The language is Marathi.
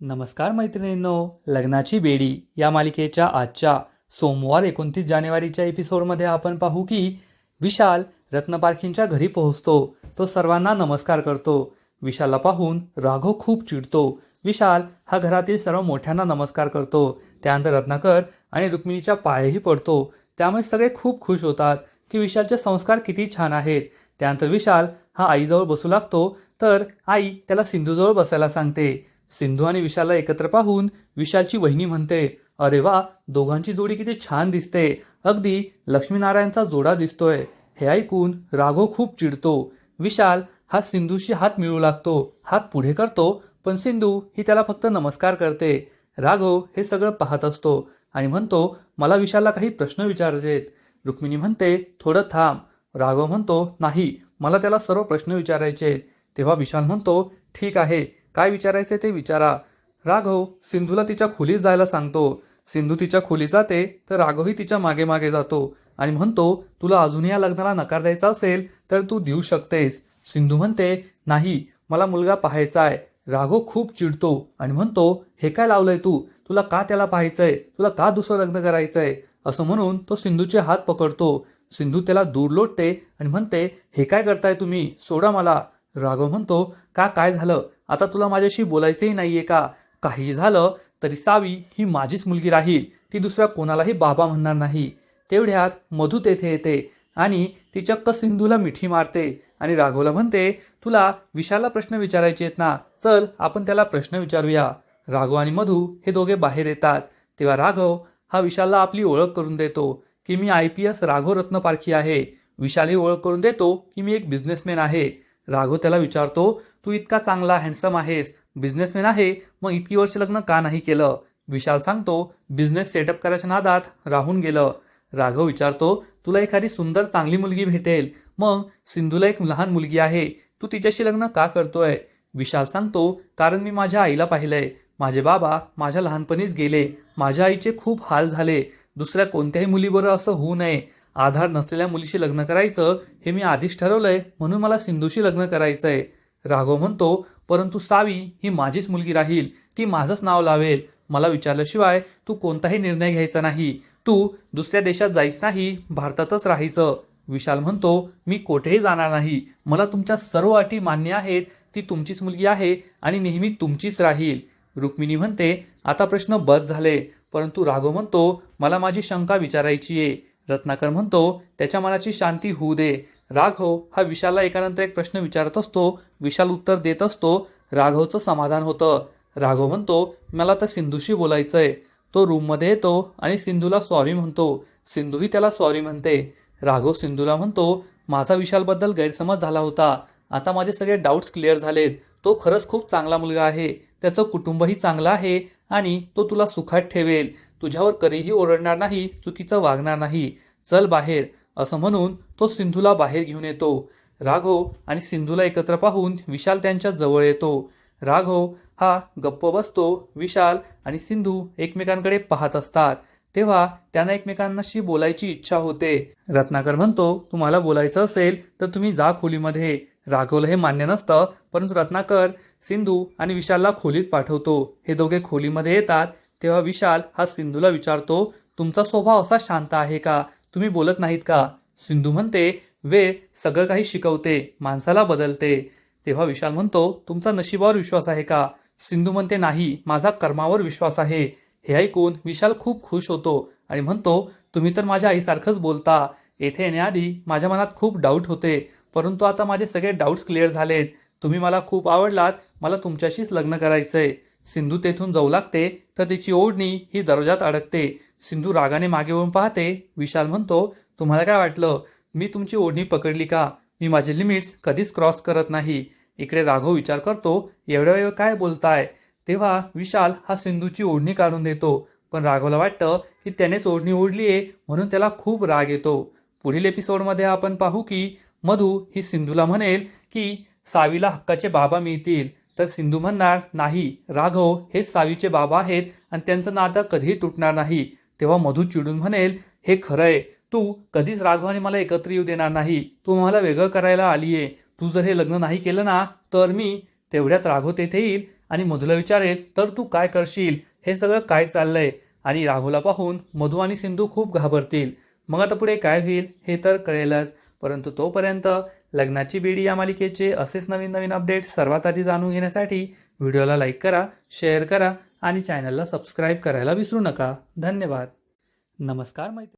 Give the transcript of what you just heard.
नमस्कार मैत्रिणींनो लग्नाची बेडी या मालिकेच्या आजच्या सोमवार एकोणतीस जानेवारीच्या एपिसोडमध्ये आपण पाहू की विशाल रत्नपारखींच्या घरी पोहोचतो. तो सर्वांना नमस्कार करतो. विशालला पाहून राघव खूप चिडतो. विशाल हा घरातील सर्व मोठ्यांना नमस्कार करतो. त्यानंतर रत्नाकर आणि रुक्मिणीच्या पायही पडतो. त्यामुळे सगळे खूप खुश होतात की विशालचे संस्कार किती छान आहेत. त्यानंतर विशाल हा आईजवळ बसू लागतो. तर आई त्याला सिंधूजवळ बसायला सांगते. सिंधू आणि विशालला एकत्र पाहून विशालची वहिनी म्हणते अरे वा दोघांची जोडी किती छान दिसते. अगदी लक्ष्मीनारायणचा जोडा दिसतोय. हे ऐकून राघव खूप चिडतो. विशाल हा सिंधूशी हात मिळू लागतो हात पुढे करतो पण सिंधू ही त्याला फक्त नमस्कार करते. राघव हे सगळं पाहत असतो आणि म्हणतो मला विशालला काही प्रश्न विचारायचेत. रुक्मिणी म्हणते थोडं थांब. राघव म्हणतो नाही मला त्याला सर्व प्रश्न विचारायचे तेव्हा विशाल म्हणतो ठीक आहे काय विचारायचे ते विचारा. राघव सिंधूला तिच्या खोलीत जायला सांगतो. सिंधू तिच्या खोलीत जाते तर राघवही तिच्यामागे मागे जातो आणि म्हणतो तुला अजूनही या लग्नाला नकार द्यायचा असेल तर तू देऊ शकतेस. सिंधू म्हणते नाही मला मुलगा पाहायचा आहे राघव खूप चिडतो आणि म्हणतो हे काय लावलंय तू? तुला का त्याला पाहायचंय? तुला का दुसरं लग्न करायचंय? असं म्हणून तो सिंधूचे हात पकडतो. सिंधू त्याला दूर लोटते आणि म्हणते हे काय करताय तुम्ही? सोडा मला. राघव म्हणतो का काय झालं? आता तुला माझ्याशी बोलायचंही नाहीये का? काही झालं तरी सावी ही माझीच मुलगी राहील. ती दुसऱ्या कोणालाही बाबा म्हणणार नाही. तेवढ्यात मधू तेथे येते आणि ती चक्क सिंधूला मिठी मारते आणि राघवला म्हणते तुला विशालला प्रश्न विचारायचे आहेत ना? चल आपण त्याला प्रश्न विचारूया. राघव आणि मधू हे दोघे बाहेर येतात. तेव्हा राघव हा विशालला आपली ओळख करून देतो की मी I P S Raghav Ratnaparkhi आहे. विशाल ही ओळख करून देतो की मी एक बिझनेसमॅन आहे. राघव त्याला विचारतो तू इतका चांगला हँडसम आहेस बिझनेसमॅन आहे मग इतकी वर्ष लग्न का नाही केलं? विशाल सांगतो बिझनेस सेटअप करायच्या नादात राहून गेलं. राघव विचारतो तुला एखादी सुंदर चांगली मुलगी भेटेल? मग सिंधूला एक लहान मुलगी आहे तू तिच्याशी लग्न का करतोय? विशाल सांगतो कारण मी माझ्या आईला पाहिलंय. माझे बाबा माझ्या लहानपणीच गेले. माझ्या आईचे खूप हाल झाले. दुसऱ्या कोणत्याही मुलीबरोबर असं होऊ नये. आधार नसलेल्या मुलीशी लग्न करायचं हे मी आधीच ठरवलंय म्हणून मला सिंधूशी लग्न करायचंय. राघव म्हणतो परंतु सावी ही माझीच मुलगी राहील. ती माझंच नाव लावेल. मला विचारल्याशिवाय तू कोणताही निर्णय घ्यायचा नाही. तू दुसऱ्या देशात जायच नाही भारतातच राहायचं. विशाल म्हणतो मी कोठेही जाणार नाही. मला तुमच्या सर्व अटी मान्य आहेत. ती तुमचीच मुलगी आहे आणि नेहमी तुमचीच राहील. रुक्मिणी म्हणते आता प्रश्न बस झाले. परंतु राघव म्हणतो मला माझी शंका विचारायची आहे रत्नाकर म्हणतो त्याच्या मनाची शांती होऊ दे. राघव हा विशालला एकानंतर एक प्रश्न विचारत असतो विशाल उत्तर देत असतो राघवचं समाधान होतं. राघव म्हणतो मला तर सिंधूशी बोलायचंय. तो रूममध्ये येतो आणि सिंधूला सॉरी म्हणतो. सिंधूही त्याला सॉरी म्हणते. राघव सिंधूला म्हणतो माझा विशालबद्दल गैरसमज झाला होता. आता माझे सगळे डाऊट्स क्लिअर झालेत. तो खरंच खूप चांगला मुलगा आहे. त्याचं कुटुंबही चांगलं आहे आणि तो तुला सुखात ठेवेल. तुझ्यावर कधीही ओरडणार नाही चुकीचं वागणार नाही. चल बाहेर असं म्हणून तो सिंधूला बाहेर घेऊन येतो. राघव आणि सिंधूला एकत्र पाहून विशाल त्यांच्या जवळ येतो. राघव हा गप्प बसतो विशाल आणि सिंधू एकमेकांकडे पाहत असतात. तेव्हा त्यांना एकमेकांशी बोलायची इच्छा होते. रत्नाकर म्हणतो तुम्हाला बोलायचं असेल तर तुम्ही जा खोलीमध्ये. राघवला हे मान्य नसतं परंतु रत्नाकर सिंधू आणि विशालला खोलीत पाठवतो. हे दोघे खोलीमध्ये येतात. तेव्हा विशाल हा सिंधूला विचारतो तुमचा स्वभाव असा शांत आहे का? तुम्ही बोलत नाहीत का? सिंधू म्हणते वेळ सगळं काही शिकवते माणसाला बदलते. तेव्हा विशाल म्हणतो तुमचा नशिबावर विश्वास आहे का? सिंधू म्हणते नाही माझा कर्मावर विश्वास आहे. हे ऐकून विशाल खूप खुश होतो आणि म्हणतो तुम्ही तर माझ्या आईसारखंच बोलता. येथे येण्याआधी माझ्या मनात खूप डाऊट होते परंतु आता माझे सगळे डाऊट्स क्लिअर झालेत. तुम्ही मला खूप आवडलात मला तुमच्याशीच लग्न करायचंय. सिंधू तेथून जाऊ लागते तर तिची ओढणी ही दरवाजात अडकते. सिंधू रागाने मागे वळून पाहते विशाल म्हणतो तुम्हाला काय वाटलं? मी तुमची ओढणी पकडली का? मी माझे लिमिट्स कधीच क्रॉस करत नाही. इकडे राघव विचार करतो एवढ्या वेळ काय बोलताय? तेव्हा विशाल हा सिंधूची ओढणी काढून देतो. पण राघवला वाटतं की त्यानेच ओढणी ओढली आहे म्हणून त्याला खूप राग येतो. पुढील एपिसोडमध्ये आपण पाहू की मधू ही सिंधूला म्हणेल की सावीला हक्काचे बाबा मिळतील. तर सिंधू म्हणणार नाही राघव हे सावीचे बाबा आहेत आणि त्यांचं नातं कधीही तुटणार नाही. तेव्हा मधू चिडून म्हणेल हे खरं आहे तू कधीच राघव आणि मला एकत्र येऊ देणार नाही. तू मला वेगळं करायला आली आहे तू जर हे लग्न नाही केलं ना तर मी तेवढ्यात राघव तेथे येईल आणि मधूला विचारेल तर तू काय करशील? हे सगळं काय चाललंय? आणि राघवला पाहून मधू आणि सिंधू खूप घाबरतील. मग आता पुढे काय होईल हे तर कळेलच. परंतु तोपर्यंत लग्नाची बेडी या मालिकेचे असेच नवीन नवीन अपडेट्स सर्वात आधी जाणून घेण्यासाठी व्हिडिओला लाईक करा शेअर करा आणि चॅनलला सबस्क्राईब करायला विसरू नका. धन्यवाद. नमस्कार मैत्री